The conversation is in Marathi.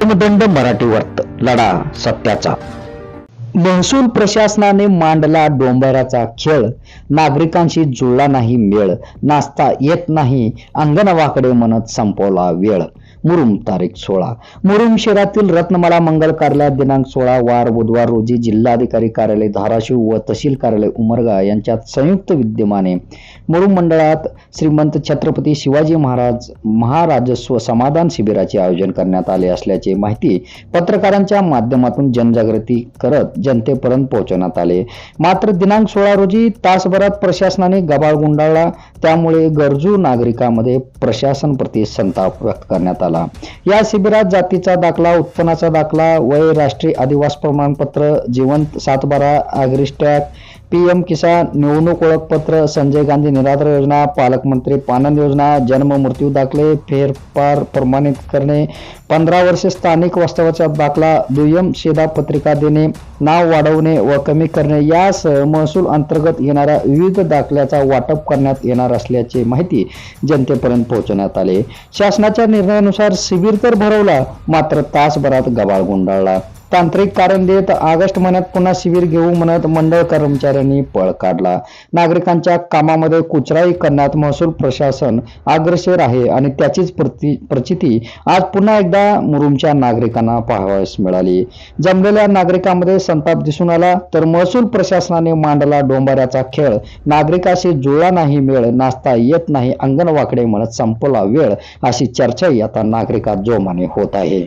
दंड मराठी वर्त लढा सत्याचा. महसूल प्रशासनाने मांडला डोंबराचा खेळ. नागरिकांशी जुळला नाही मेळ. नाचता येत नाही. अंगणवाकडे म्हणत संपवला वेळ. मुरुम तारीख सोळा. मुरुम शहरातील रत्नमाला मंगल कार्यालयात दिनांक सोळा वार बुधवार रोजी जिल्हाधिकारी कार्यालय धाराशिव व तहसील कार्यालय उमरगा यांच्यात संयुक्त विद्यमाने मुरुम मंडळात श्रीमंत छत्रपती शिवाजी महाराज महाराजस्व समाधान शिबिराचे आयोजन करण्यात आले असल्याची माहिती पत्रकारांच्या माध्यमातून जनजागृती करत जनतेपर्यंत पोहोचवण्यात आले. मात्र दिनांक सोळा रोजी तासभरात प्रशासनाने गबाळ गुंडाळला. त्यामुळे गरजू नागरिकांमध्ये प्रशासन प्रति संताप व्यक्त करण्यात आला. या शिबिरात जातीचा दाखला उत्पन्नाचा दाखला वय राष्ट्रीय आदिवास प्रमाणपत्र जिवंत सातबारा अग्रिस्टॅक पी एम किसान निवडणूक ओळखपत्र संजय गांधी निराधार योजना पालकमंत्री पानंद योजना जन्म मृत्यू दाखले फेरफार प्रमाणित करणे पंधरा वर्षे स्थानिक वास्तवाचा दाखला दुय्यम शेदा पत्रिका देणे नाव वाढवणे व कमी करणे यासह महसूल अंतर्गत येणाऱ्या विविध दाखल्याचा वाटप करण्यात येणार असल्याची माहिती जनतेपर्यंत पोहोचवण्यात आले. शासनाच्या निर्णयानुसार शिबिर तर भरवला मात्र तासभरात गबाळ गुंडाळला. तांत्रिक कारण देत ऑगस्ट महिन्यात पुन्हा शिबिर घेऊ म्हणत मंडळ कर्मचाऱ्यांनी पळ काढला. नागरिकांच्या कामामध्ये कुचराई करण्यात महसूल प्रशासन अग्रेसर आहे आणि त्याचीच प्रति प्रचिती आज पुन्हा एकदा मुरुमच्या नागरिकांना पाहावयास मिळाली. जमलेल्या नागरिकांमध्ये संताप दिसून आला तर महसूल प्रशासनाने मांडला डोंबाऱ्याचा खेळ. नागरिकाशी जुळला नाही मेळ नाचता येत नाही अंगणवाकडे म्हणत संपला वेळ अशी चर्चाही आता नागरिकात जोमाने होत आहे.